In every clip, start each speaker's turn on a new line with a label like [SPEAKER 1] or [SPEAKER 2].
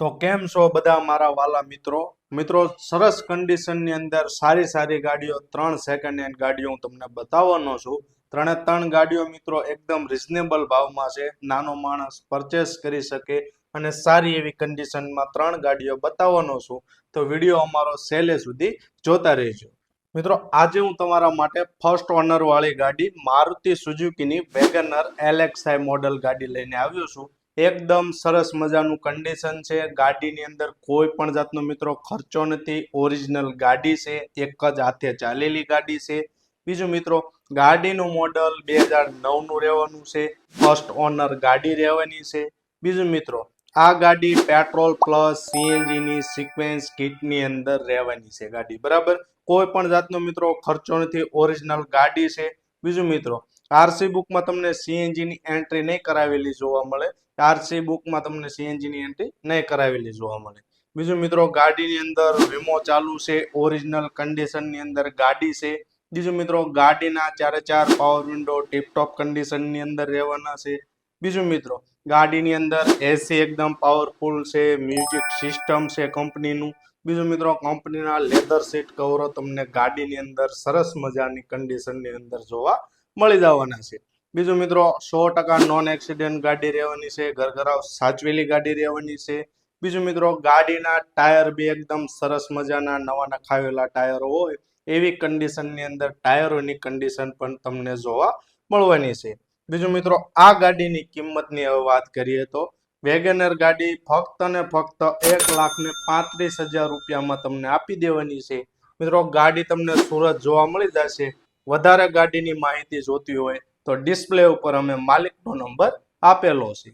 [SPEAKER 1] તો કેમ છો બધા મારા વાલા મિત્રો? મિત્રો, સરસ કન્ડિશનની અંદર સારી સારી ગાડીઓ, ત્રણ સેકન્ડ હેન્ડ ગાડીઓ હું તમને બતાવવાનો છું. ત્રણે ત્રણ ગાડીઓ મિત્રો એકદમ રિઝનેબલ ભાવમાં છે. નાનો માણસ પરચેસ કરી શકે અને સારી એવી કન્ડિશનમાં ત્રણ ગાડીઓ બતાવવાનો છું. તો વીડિયો અમારો સેલે સુધી જોતા રહેજો. મિત્રો, આજે હું તમારા માટે ફર્સ્ટ ઓનર વાળી ગાડી, મારુતિ સુઝુકીની વેગનર એલેક્સાઈ મોડલ ગાડી લઈને આવ્યો છું. એકદમ સરસ મજાનું કન્ડિશન છે. ગાડીની અંદર કોઈ પણ જાતનો મિત્રો ખર્ચો નથી. ઓરિજિનલ ગાડી છે. એક જ હાથે ચાલેલી ગાડી છે. બીજું મિત્રો, ગાડીનું મોડલ બે હજાર નવનું રહેવાનું છે. ફર્સ્ટ ઓનર ગાડી રહેવાની છે. બીજું મિત્રો, આ ગાડી પેટ્રોલ પ્લસ સીએનજીની સિક્વેન્સ કિટની અંદર રહેવાની છે ગાડી. બરાબર? કોઈ પણ જાતનો મિત્રો ખર્ચો નથી. ઓરિજિનલ ગાડી છે. બીજું મિત્રો આરસી બુકમાં તમને સીએનજી ની એન્ટ્રી નહીં કરાવેલી જોવા મળે. આરસી બુકમાં તમને સીએનજીની એન્ટ્રી નહીં કરાવેલી જોવા મળે. બીજું મિત્રો ગાડીની અંદર વીમો ચાલુ છે ઓરિજિનલ કન્ડિશનની અંદર ગાડી છે. બીજું મિત્રો ગાડીના ચારે ચાર પાવર વિન્ડો ટીપટોપ કન્ડિશનની અંદર રહેવાના છે. બીજું મિત્રો ગાડીની અંદર એસી એકદમ પાવરફુલ છે મ્યુઝિક સિસ્ટમ છે કંપનીનું. બીજું મિત્રો કંપનીના લેધર સીટ કવરો તમને ગાડીની અંદર સરસ મજાની કન્ડિશનની અંદર જોવા મળી જવાના છે. બીજું મિત્રો, સો ટકા નોન એક્સિડન્ટ ગાડી રહેવાની છે, ઘરઘરાવ સાચવેલી ગાડી રહેવાની છે. બીજું મિત્રો, ગાડીના ટાયર બી એકદમ સરસ મજાના નવા નખાવેલા ટાયરો હોય, એવી કન્ડિશનની અંદર ટાયરોની કન્ડિશન પણ તમને જોવા મળવાની છે. બીજું મિત્રો, આ ગાડીની કિંમતની હવે વાત કરીએ તો, વેગેનર ગાડી ફક્ત ને ફક્ત એક લાખ ને પાંત્રીસ હજાર રૂપિયામાં તમને આપી દેવાની છે. મિત્રો, ગાડી તમને સુરત જોવા મળી જશે. વધારે ગાડીની માહિતી જોતી હોય તો ડિસ્પ્લે ઉપર અમે માલિકનો નંબર આપેલો છે.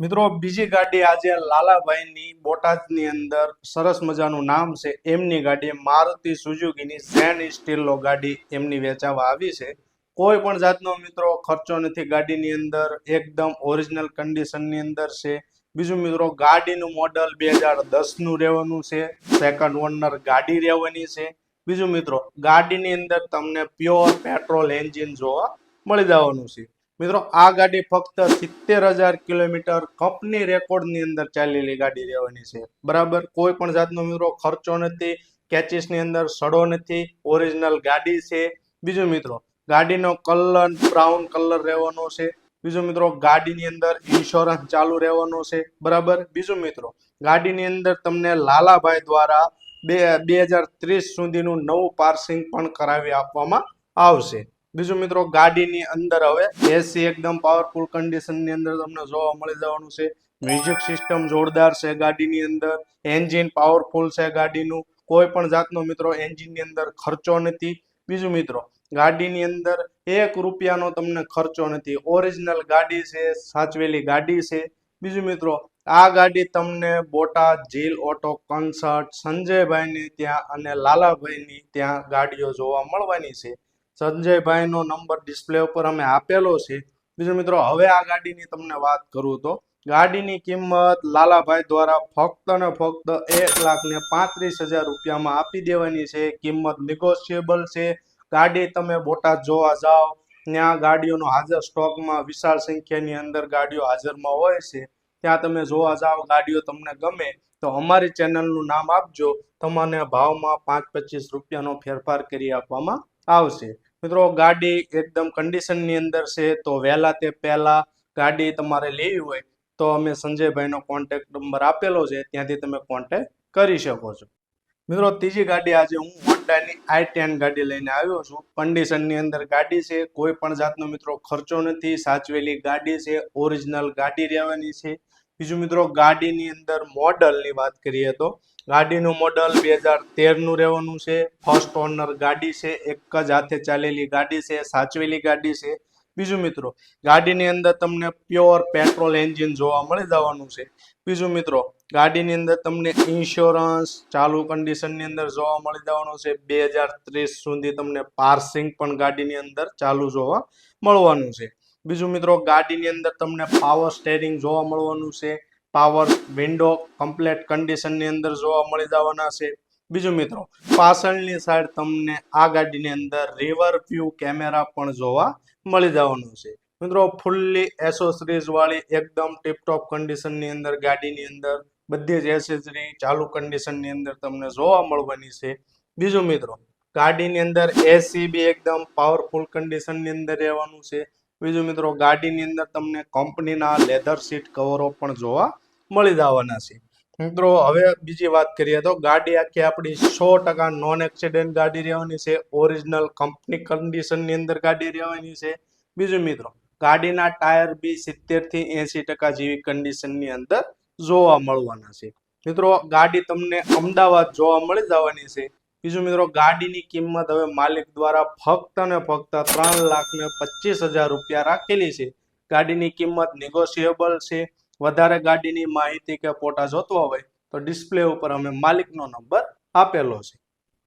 [SPEAKER 1] મિત્રો, બીજી ગાડી આજે લાલાભાઈની બોટાદની અંદર સરસ મજાનું નામ છે. એમની ગાડી મારુતિ સુઝુકીની ઝેન સ્ટીલનો ગાડી એમની વેચાવા આવી છે. કોઈ પણ જાતનો મિત્રો ખર્ચો નથી. ગાડીની અંદર એકદમ ઓરિજિનલ કન્ડિશનની અંદર છે. બીજું મિત્રો, ગાડીનું મોડલ બે હજાર દસનું રહેવાનું છે. સેકન્ડ ઓનર ગાડી રહેવાની છે. બીજું મિત્રો, ગાડીની અંદર તમને પ્યોર પેટ્રોલ એન્જિન જોવા મળી જવાનું છે. મિત્રો, આ ગાડી ફક્ત સિત્તેર હજાર કિલોમીટર કંપની રેકોર્ડની અંદર ચાલેલી ગાડી રહેવાની છે. બરાબર? કોઈ પણ જાતનો મિત્રો ખર્ચો નથી કેચીસની અંદર સડો નથી ઓરિજિનલ ગાડી છે. બીજું મિત્રો, ગાડીનો કલર બ્રાઉન કલર રહેવાનો છે. બીજું મિત્રો, ગાડીની અંદર ઇન્સ્યોરન્સ ચાલુ રહેવાનો છે. બરાબર? બીજું મિત્રો, ગાડીની અંદર તમને લાલાભાઈ દ્વારા બે બે હજાર ત્રીસ સુધીનું નવું પાર્સિંગ પણ કરાવી આપવામાં આવશે. બીજું મિત્રો, ગાડીની અંદર હવે એસી એકદમ પાવરફુલ કન્ડિશનની અંદર તમને જોવા મળી જવાનું છે. મ્યુઝિક સિસ્ટમ જોરદાર છે ગાડીની અંદર. એન્જિન પાવરફુલ છે ગાડીનું. કોઈ પણ જાતનો મિત્રો એન્જિનની અંદર ખર્ચો નથી. બીજું મિત્રો, ગાડીની અંદર એક રૂપિયાનો તમને ખર્ચો નથી. ઓરિજિનલ ગાડી છે, સાચવેલી ગાડી છે. બીજું મિત્રો, આ ગાડી તમને બોટાદ જીલ ઓટો કન્સર્ટ સંજયભાઈની ત્યાં અને લાલાભાઈની ત્યાં ગાડીઓ જોવા મળવાની છે. સંજયભાઈનો નંબર ડિસ્પ્લે ઉપર અમે આપેલો છે. બીજો મિત્રો, હવે આ ગાડીની તમને વાત કરું તો. ગાડીની કિંમત લાલાભાઈ દ્વારા ફક્ત ને ફક્ત એક લાખ ને પાંત્રીસ હજાર રૂપિયામાં આપી દેવાની છે. કિંમત નિગોશિયેબલ છે. ગાડી તમે બોટાદ જોવા જાઓ, ત્યાં ગાડીઓનો હાજર સ્ટોકમાં વિશાળ સંખ્યાની અંદર ગાડીઓ હાજરમાં હોય છે. ત્યાં તમે જોવા જાઓ, ગાડીઓ તમને ગમે તો અમારી ચેનલનું નામ આપજો. તમને ભાવમાં પાંચ પચીસ રૂપિયાનો ફેરફાર કરી આપવામાં આવશે. મિત્રો, ગાડી એકદમ કન્ડિશનની અંદર છે, તો વહેલા તે પહેલા ગાડી તમારે લેવી હોય, તો અમે સંજયભાઈનો કોન્ટેક્ટ નંબર આપેલો છે, ત્યાંથી તમે કોન્ટેક્ટ કરી શકો છો. મિત્રો, ત્રીજી ગાડી આજે હું હોન્ડાની આઈ ટેન ગાડી લઈને આવ્યો છું. કન્ડિશનની અંદર ગાડી છે, કોઈ પણ જાતનો મિત્રો ખર્ચો નથી. સાચવેલી ગાડી છે ઓરિજિનલ ગાડી રહેવાની છે. બીજું મિત્રો ગાડીની અંદર મોડલની વાત કરીએ તો ગાડીનું મોડલ બે હજાર તેરનું રહેવાનું છે. ફર્સ્ટ ઓનર ગાડી છે, એક જ હાથે ચાલેલી ગાડી છે, સાચવેલી ગાડી છે. બીજું મિત્રો ગાડીની અંદર તમને પ્યોર પેટ્રોલ એન્જિન જોવા મળી જવાનું છે. બીજું મિત્રો ગાડીની અંદર તમને ઇન્સ્યોરન્સ ચાલુ કન્ડિશનની અંદર જોવા મળી જવાનું છે. બે હજાર ત્રીસ સુધી તમને પાર્સિંગ પણ ગાડીની અંદર ચાલુ જોવા મળવાનું છે. બીજું મિત્રો, ગાડીની અંદર તમને પાવર સ્ટેરિંગ જોવા મળવાનું છે. પાવર વિન્ડો કમ્પ્લેટ કન્ડિશનની અંદર જોવા મળી જવાના છે. બીજું મિત્રો, પાછળની સાઈડ તમને આ ગાડીની અંદર રિવર વ્યૂ કેમેરા પણ જોવા મળી જવાનું છે. મિત્રો ફૂલ્લી એસોસરીઝ વાળી એકદમ ટીપટોપ કન્ડિશનની અંદર ગાડીની અંદર બધી જ એસેસરી ચાલુ કન્ડિશનની અંદર તમને જોવા મળવાની છે. બીજું મિત્રો, ગાડીની અંદર એસી બી એકદમ પાવરફુલ કન્ડિશનની અંદર રહેવાનું છે. બીજું મિત્રો, ગાડીની અંદર તમને કંપનીના લેધર સીટ કવરો પણ જોવા મળી જવાના છે. મિત્રો, હવે બીજી વાત કરીએ તો ગાડી આખી આપણી સો ટકા નોન એક્સિડન્ટ ગાડી રહેવાની છે ઓરિજિનલ કંપની કન્ડિશનની અંદર ગાડી રહેવાની છે. બીજું મિત્રો, ગાડીના ટાયર બી સિત્તેરથી એસી ટકા જેવી કન્ડિશનની અંદર જોવા મળવાના છે. મિત્રો, ગાડી તમને અમદાવાદ જોવા મળી જવાની છે. બીજું મિત્રો, ગાડીની કિંમત હવે માલિક દ્વારા ફક્ત ને ફક્ત ત્રણ લાખ ને પચીસ હજાર રૂપિયા રાખેલી છે. ગાડીની કિંમત નેગોશિયેબલ છે. વધારે ગાડીની માહિતી કે ફોટા જોતવા હોય તો ડિસ્પ્લે ઉપર અમે માલિકનો નંબર આપેલો છે.